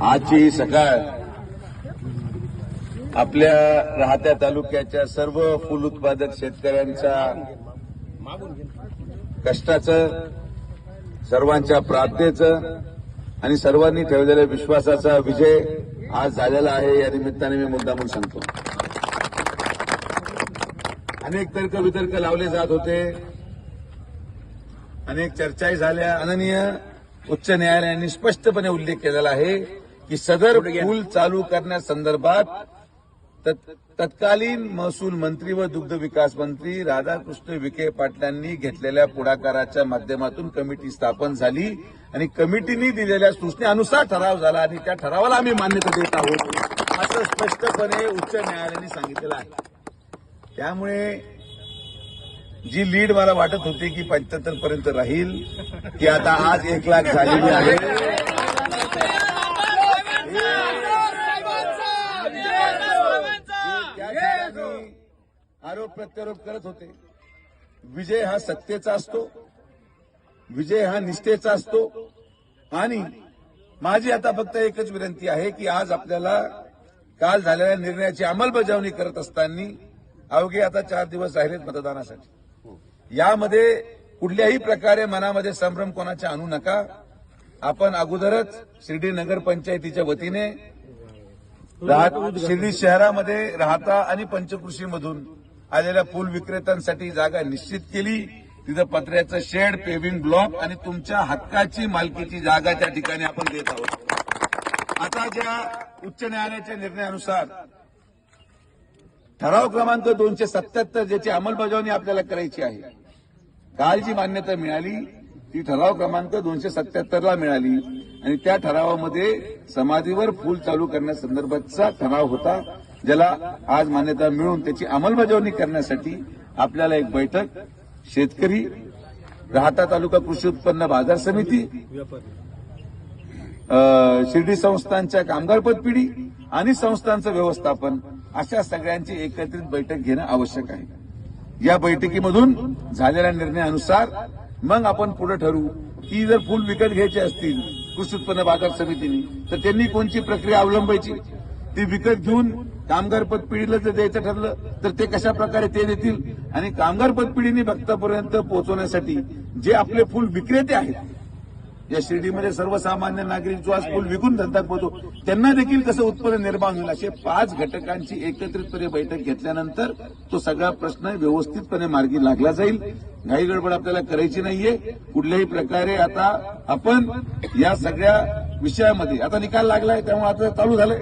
आजची ही सकाळ आपल्या राहत्या तालुक्याच्या सर्व फुल उत्पादक शेतकऱ्यांच्या कष्टाचं सर्वांच्या प्रार्थनेचं आणि सर्वांनी ठेवलेल्या विश्वासाचा विजय आज झालेला आहे. या निमित्ताने मी मुद्दामून सांगतो. अनेक तर्क वितर्क लावले जात होते. अनेक चर्चाही झाल्या. अननीय उच्च न्यायालयाने स्पष्टपणे उल्लेख केलेला आहे. की सदर पूल चालू करण्यासंदर्भात तत्- तत्कालीन महसूल मंत्री व दुग्ध विकास मंत्री राधाकृष्ण विखे पाटलांनी घेतलेल्या पुढाकाराच्या माध्यमातून कमिटी स्थापन झाली आणि कमिटीने दिलेल्या सूचनेनुसार ठराव झाला आणि त्या ठरावाला आम्ही मान्यता देत आहोत. असं स्पष्टपणे उच्च न्यायालयाने सांगितलेलं आहे. त्यामुळे जी लीड मला वाटत होती की पंच्याहत्तर पर्यंत राहील की आता आज एक लाख झालेली आहे. आरोप प्रत्यारोप करत होते. विजय हा सत्तेचा असतो विजय हा निष्ठेचा असतो आणि माझी आता फक्त एकच विनंती आहे की आज आपल्याला काल झालेल्या निर्णयाची अंमलबजावणी करत असताना अवघे आता चार दिवस राहिलेत मतदानासाठी. यामध्ये कुठल्याही प्रकारे मनामध्ये संभ्रम कोणाच्या आणू नका. आपण अगोदरच शिर्डी नगरपंचायतीच्या वतीने शिर्डी शहरामध्ये राहता आणि पंचकृषीमधून आलेल्या फुल विक्रेत्यांसाठी जागा निश्चित केली. तिथं पत्र्याचं शेड पेव्हिंग ब्लॉक आणि तुमच्या हक्काची मालकीची जागा त्या ठिकाणी आपण देत आहोत. आता ज्या उच्च न्यायालयाच्या निर्णयानुसार ठराव क्रमांक दोनशे सत्याहत्तर ज्याची अंमलबजावणी आपल्याला करायची आहे काल जी मान्यता मिळाली. ती ठराव क्रमांक दोनशे सत्याहत्तरला मिळाली. आणि त्या ठरावामध्ये समाधीवर फूल चालू करण्यासंदर्भातचा ठराव होता ज्याला आज मान्यता मिळून त्याची अंमलबजावणी करण्यासाठी आपल्याला एक बैठक शेतकरी राहता तालुका कृषी उत्पन्न बाजार समिती शिर्डी संस्थांच्या कामगार पदपिढी आणि संस्थांचं व्यवस्थापन अशा सगळ्यांची एकत्रित बैठक घेणं आवश्यक आहे. या बैठकीमधून झालेल्या निर्णयानुसार मग आपण पुढे ठरवू की जर फुल विकत घ्यायचे असतील कृषी उत्पन्न बाजार समितीने तर त्यांनी कोणची प्रक्रिया अवलंबायची? ती विकत घेऊन कामगार पदपिढीला जर द्यायचं ठरलं तर ते कशा प्रकारे ते देतील? आणि कामगार पदपिढीने भक्तापर्यंत पोहोचवण्यासाठी जे आपले फुल विक्रेते आहेत या शिर्डीमध्ये सर्वसामान्य नागरिक जो आज फुल विकून धंदा करतो त्यांना देखील कसं उत्पन्न निर्माण होईल असे पाच घटकांची एकत्रितपणे बैठक घेतल्यानंतर तो सगळा प्रश्न व्यवस्थितपणे मार्गी लागला जाईल. घाई गडबड आपल्याला करायची नाहीये. कुठल्याही प्रकारे आता आपण या सगळ्या विषयामध्ये आता निकाल लागलाय त्यामुळे आता चालू झालंय.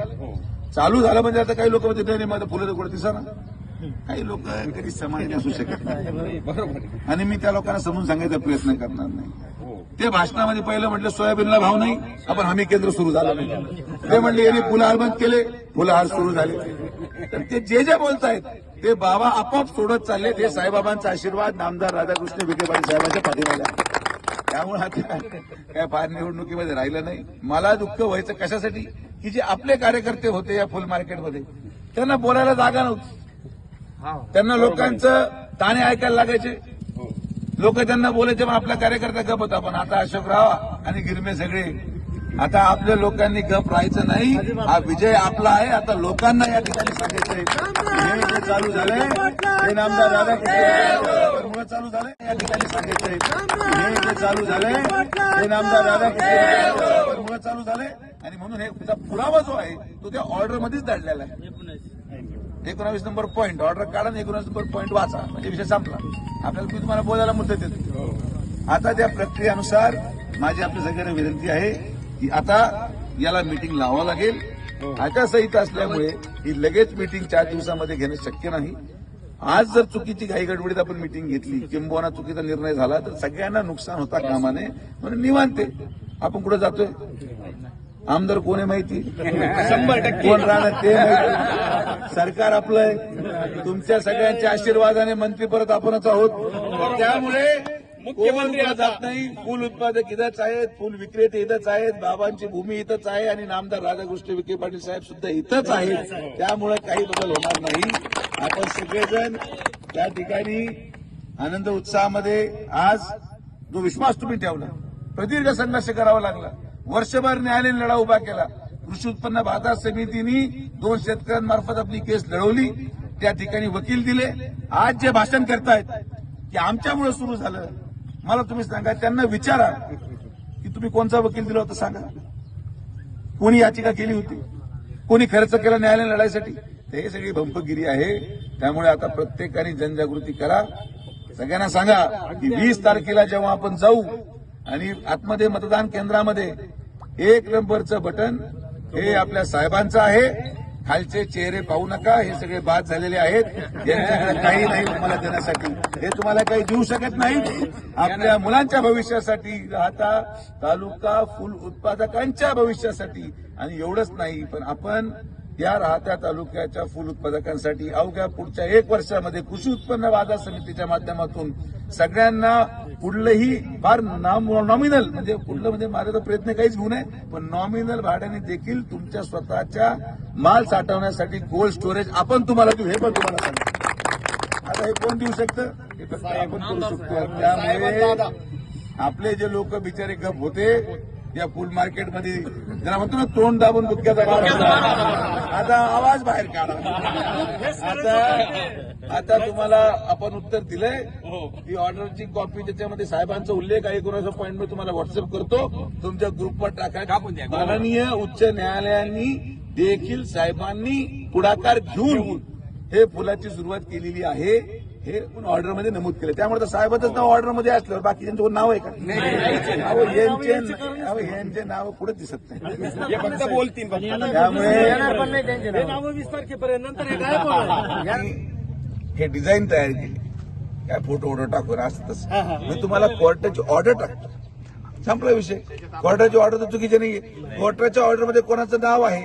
चालू झालं म्हणजे आता काही लोक म्हणते नाही नाही, माझं फुलं कुठे दिसा काही लोक कधी समाधानी असू शकत नाही. आणि मी त्या लोकांना समजून सांगायचा प्रयत्न करणार नाही. ते भाषणामध्ये पहिलं म्हटलं सोयाबीनला भाव नाही आपण हमी केंद्र सुरू झालं. नाही ते म्हणले यांनी फुलहार बंद केले फुलहार सुरू झाले. तर ते जे जे बोलतायत ते बाबा आपोआप सोडत चालले. ते साईबाबांचा आशीर्वाद नामदार राधाकृष्ण विखे पाटील साहेबांच्या पाठीमागे. त्यामुळे आता काय फार निवडणुकीमध्ये राहिलं नाही. मला दुःख व्हायचं कशासाठी? की जे आपले कार्यकर्ते होते या फुल मार्केटमध्ये त्यांना बोलायला जागा नव्हती. त्यांना लोकांचं ताणे ऐकायला लागायचे. लोक त्यांना बोलायचे पण आपला कार्यकर्ता गप होता. पण आता अशोकराव आणि गिरमे सगळे आता आपल्या लोकांनी गप राहायचं नाही. हा विजय आपला आहे. आता लोकांना या ठिकाणी सांगायचंय चालू झालंय हे आमदार राधाकृष्ण चालू झालंय. या ठिकाणी सांगायचंय चालू झालंय हे आमदार राधाकृष्ण चालू झालंय. आणि म्हणून हे पुरावा जो आहे तो त्या ऑर्डरमध्येच दडलेला आहे. एकोणावीस नंबर पॉईंट ऑर्डर काढा आणि एकोणावीस नंबर पॉईंट वाचा. म्हणजे विषय संपला. आपल्याला मी तुम्हाला बोलायला मुद्दत देतो आता त्या प्रक्रियेनुसार माझी आपल्या सगळ्यांना विनंती आहे की आता याला मीटिंग लावावं लागेल. आचारसंहिता असल्यामुळे ही लगेच मीटिंग चार दिवसामध्ये घेणं शक्य नाही. आज जर चुकीची घाई गडबडीत आपण मीटिंग घेतली किंबहुना चुकीचा निर्णय झाला तर सगळ्यांना नुकसान होता कामाने. म्हणून निवांते आपण कुठे जातोय? आमदार कोण आहे माहिती? शंभर टक्के. कोण राहणार ते माहिती? सरकार आपलं आहे. तुमच्या सगळ्यांच्या आशीर्वादाने मंत्री परत आपणच आहोत. त्यामुळे मुख्यमंत्री जात नाही फुल उत्पादक इथंच आहेत फुल विक्रेते इथंच आहेत बाबांची भूमी इथंच आहे आणि नामदार राधाकृष्ण विखे पाटील साहेब सुद्धा इथंच आहेत. त्यामुळे काही बदल होणार नाही. आपण सगळेजण त्या ठिकाणी आनंद उत्साहामध्ये आज जो विश्वास तुम्ही ठेवला प्रदीर्घ संघर्ष करावा लागला. वर्षभर न्यायालयीन लढा उभा केला. कृषी उत्पन्न बाजार समितीने दोन शेतकऱ्यांमार्फत आपली केस लढवली. त्या ठिकाणी वकील दिले. आज जे भाषण करतायत की आमच्यामुळे सुरू झालं मला तुम्ही सांगा त्यांना विचारा की तुम्ही कोणचा वकील दिला होता सांगा. कोणी याचिका केली होती? कोणी खर्च केला न्यायालय लढाईसाठी? तर हे सगळी भंपगिरी आहे. त्यामुळे आता प्रत्येकाने जनजागृती करा. सगळ्यांना सांगा की वीस तारखेला जेव्हा आपण जाऊ आणि आतमध्ये मतदान केंद्रामध्ये एक नंबरचं बटन हे आपल्या साहेबांचं आहे. खालचे चेहरे पाहू नका हे सगळे बाद झालेले आहेत. यांच्याकडे काही नाही तुम्हाला देण्यासाठी. हे तुम्हाला काही देऊ शकत नाही आपल्या मुलांच्या भविष्यासाठी राहता तालुका फुल उत्पादकांच्या भविष्यासाठी. आणि एवढंच नाही पण आपण या राहत्या तालुक्याच्या फुल उत्पादकांसाठी अवघ्या पुढच्या एक वर्षामध्ये कृषी उत्पन्न बाजार समितीच्या माध्यमातून सगळ्यांना कुठलंही फार नॉमिनल म्हणजे कुठलं म्हणजे माझा प्रयत्न काहीच घेऊ नये पण नॉमिनल भाड्याने देखील तुमच्या स्वतःच्या माल साठवण्यासाठी कोल्ड स्टोरेज आपण तुम्हाला देऊ हे पण तुम्हाला सांगतो. आता हे कोण देऊ शकतं? हे फक्त आपण करू शकतो. त्यामुळे आपले जे लोक बिचारे गप होते या फुल मार्केटमध्ये जरा म्हणतो ना तोंड दाबून होता. आता आवाज बाहेर काढा. आता आता तुम्हाला आपण उत्तर दिलंय. ही. ऑर्डरची कॉपी त्याच्यामध्ये साहेबांचा उल्लेख आहे. कोणाचा पॉईंट मी तुम्हाला व्हॉट्सअप करतो. तुमच्या ग्रुपवर टाका. माननीय उच्च न्यायालयांनी देखील साहेबांनी पुढाकार घेऊन. हे फुलाची सुरुवात केलेली आहे. हे ऑर्डरमध्ये नमूद केलं? त्यामुळे तर साहेबाचंच नाव ऑर्डरमध्ये असल्यावर बाकीच्यांचं कोण नाव आहे का? यांचे नाव पुढे दिसत नाही. हे फक्त बोलतील त्यामुळे हे डिझाईन तयार केली. काय फोटो ऑर्डर टाकून असं तसं मी तुम्हाला कोर्टाची ऑर्डर टाकतो. संपला विषय. कोर्टाची ऑर्डर तर चुकीची नाहीये. कोर्टाच्या ऑर्डरमध्ये कोणाचं नाव आहे?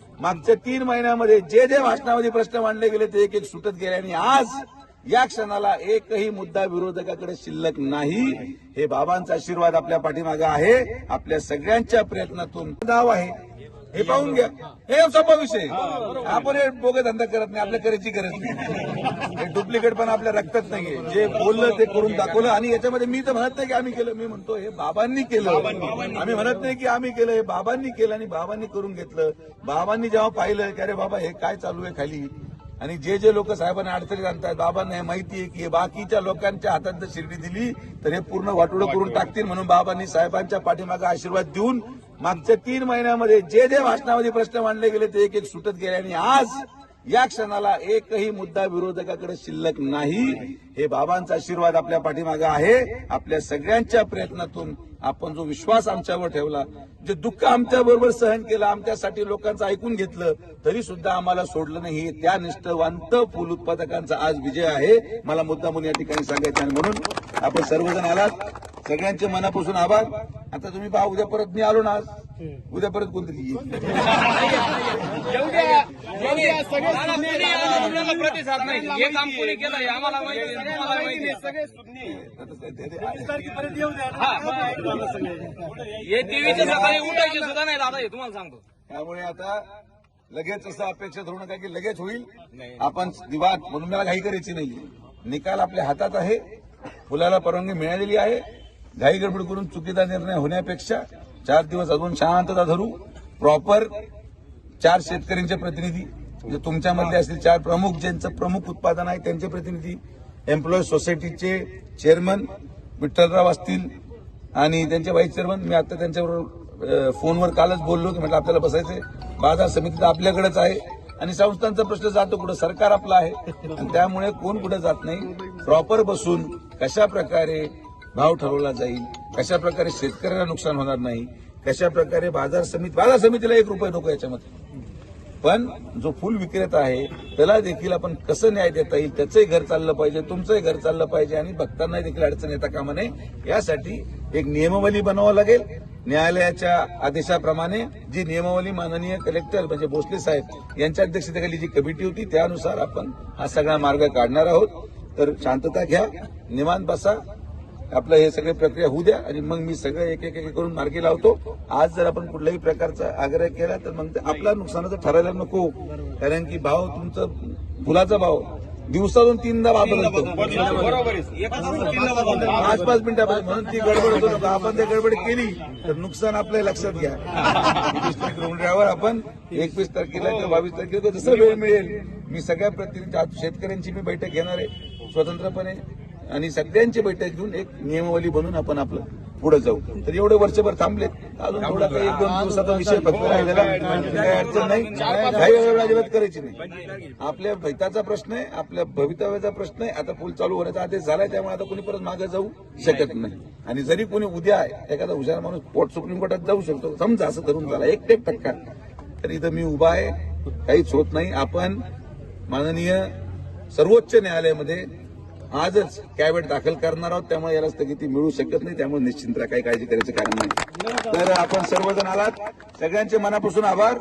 मागच्या तीन महिन्यामध्ये जे जे भाषणामध्ये प्रश्न मांडले गेले ते एक एक सुटत गेले. आणि आज या क्षणाला एकही मुद्दा विरोधकाकडे शिल्लक नाही. हे बाबांचा आशीर्वाद आपल्या पाठीमागे आहे. आपल्या सगळ्यांच्या प्रयत्नातून नाव आहे. हे पाहून घ्या. हे सोपा विषय आपण हे बोगे धंदा करत नाही. आपल्या करायची गरज नाही. हे डुप्लिकेट पण आपल्या रक्तात नाहीये. जे बोललं ते करून दाखवलं. आणि याच्यामध्ये मी तर म्हणत नाही की आम्ही केलं. मी म्हणतो हे बाबांनी केलं. आम्ही म्हणत नाही की आम्ही केलं. हे बाबांनी केलं आणि बाबांनी करून घेतलं. बाबांनी जेव्हा पाहिलं की अरे बाबा हे काय चालू आहे खाली? आणि जे जे लोक साहेबांना अडचणीत आणतात बाबांना हे माहिती आहे की बाकीच्या लोकांच्या हातात जर शिर्डी दिली तर हे पूर्ण वाटोळं करून टाकतील म्हणून बाबांनी साहेबांच्या पाठीमागे आशीर्वाद देऊन मागच्या तीन महिन्यामध्ये जे जे भाषणामध्ये प्रश्न मांडले गेले ते एक एक सुटत गेले. आणि आज या क्षणाला एकही मुद्दा विरोधकाकडे शिल्लक नाही. हे बाबांचा आशीर्वाद आपल्या पाठीमागे आहे. आपल्या सगळ्यांच्या प्रयत्नातून आपण जो विश्वास आमच्यावर ठेवला जे दुःख आमच्या बरोबर सहन केलं आमच्यासाठी लोकांचं ऐकून घेतलं तरी सुद्धा आम्हाला सोडलं नाही. त्या निष्ठवंत फुल उत्पादकांचा आज विजय आहे. मला मुद्दा म्हणून या ठिकाणी सांगायचं आणि म्हणून आपण सर्वजण आलात. सगळ्यांचे मनापासून आभार. आता तुम्ही पहा उद्या परत मी आलो ना आज. उद्या परत कोणतरी येईल. मला कोणी आंदोलनाला प्रतिसाद नाही. हे काम कोणी केलं हे आम्हाला माहिती आहे, तुम्हाला माहिती आहे. वीस तारखेपर्यंत येऊ द्या. ना. हे टीव्हीच्या सकाळी उठायचे सुद्धा नाही दादा हे तुम्हाला सांगतो. त्यामुळे आता लगेच असं अपेक्षा धरू नका की लगेच होईल. आपण दिवाद म्हणून मला घाई करायची नाही निकाल आपल्या हातात आहे. फुलाला परवानगी मिळालेली आहे. घाई गडबड करून चुकीचा निर्णय होण्यापेक्षा चार दिवस अजून शांतता धरू. प्रॉपर चार शेतकऱ्यांचे प्रतिनिधी म्हणजे तुमच्यामधले असतील चार प्रमुख ज्यांचं प्रमुख उत्पादन आहे त्यांचे प्रतिनिधी एम्प्लॉई सोसायटीचे चेअरमन विठ्ठलराव असतील आणि त्यांचे व्हाईस चेअरमन मी आता त्यांच्याबरोबर फोनवर कालच बोललो की म्हटलं आपल्याला बसायचंय. बाजार समिती तर आपल्याकडेच आहे आणि संस्थांचा प्रश्न जातो कुठं? सरकार आपलं आहे. त्यामुळे कोण कुठं जात नाही? प्रॉपर बसून कशा प्रकारे भाव ठरवला जाईल. कशा प्रकारे शेतकऱ्यांना नुकसान होणार नाही कशा प्रकारे बाजार समिती बाजार समितीला एक रुपये नको याच्यामध्ये. पण जो फुल विक्रेता आहे त्याला देखील आपण कसं न्याय देता येईल त्याचंही घर चाललं पाहिजे तुमचंही घर चाललं पाहिजे आणि भक्तांना देखील अडचण येता कामा नये यासाठी एक नियमावली बनवावं लागेल. न्यायालयाच्या आदेशाप्रमाणे जी नियमावली माननीय कलेक्टर म्हणजे भोसले साहेब यांच्या अध्यक्षतेखाली जी कमिटी होती त्यानुसार आपण हा सगळा मार्ग काढणार आहोत. तर शांतता घ्या निवांत बसा आपलं हे सगळे प्रक्रिया होऊ द्या आणि मग मी सगळं एक एक एक करून मार्गी लावतो. आज जर आपण कुठल्याही प्रकारचा आग्रह केला तर मग ते आपला नुकसानाचं ठरायला नको. कारण की भाव तुमचं फुलाचा भाव दिवसातून तीनदा बदलतो. पाच पाच मिनिटापासून म्हणून ती गडबड होतो आपण ते गडबड केली तर नुकसान आपल्या लक्षात घ्या. रोवण्यावर आपण एकवीस तारखेला किंवा बावीस तारखेला जसं वेळ मिळेल मी सगळ्या प्रतिनिधी शेतकऱ्यांची मी बैठक घेणार आहे. स्वतंत्रपणे आणि सगळ्यांची बैठक घेऊन एक नियमावली बनवून आपण आपलं पुढे जाऊ. तर एवढे वर्षभर थांबलेत. अजून थोडा काही एक दोन दिवसाचा विषय फक्त राहिलेला. काही अडचण नाही. काही अजिबात करायची नाही. आपल्या भैताचा प्रश्न आहे आपल्या भवितव्याचा प्रश्न आहे. आता पूल चालू होण्याचा आदेश झालाय त्यामुळे आता कोणी परत मागे जाऊ शकत नाही. आणि जरी कोणी उद्या एखादा हुशार माणूस पोट सुप्रीम कोर्टात जाऊ शकतो समजा असं धरून झाला एक एक टक्का. तर इथं मी उभा आहे काहीच होत नाही. आपण माननीय सर्वोच्च न्यायालयामध्ये आजच कॅबिनेट दाखल करणार आहोत त्यामुळे याला स्थगिती मिळू शकत नाही त्यामुळे निश्चिंत काही काळजी करायचं कारण नाही. तर आपण सर्वजण आलात. सगळ्यांचे मनापासून आभार.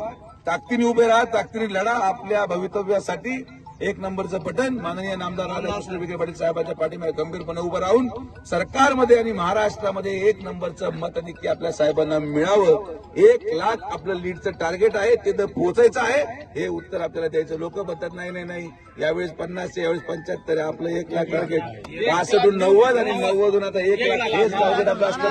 ताकदीने उभे राहा ताकदीने लढा आपल्या भवितव्यासाठी. एक नंबरचं बटन. माननीय नामदार राधाकृष्ण विखे पाटील साहेबांच्या पाठीमागे गंभीरपणे उभं राहून सरकारमध्ये आणि महाराष्ट्रामध्ये एक नंबरचं मत नक्की आपल्या साहेबांना मिळावं. एक लाख आपलं लीडचं टार्गेट आहे ते तर पोहोचायचं आहे. हे उत्तर आपल्याला द्यायचं. लोक म्हणतात नाही नाही नाही. यावेळेस पन्नास यावेळेस पंच्याहत्तर आपलं एक लाख टार्गेट. पासष्टून नव्वद आणि नव्वदून आता एक लाख. हेच टार्गेट आपलं असतं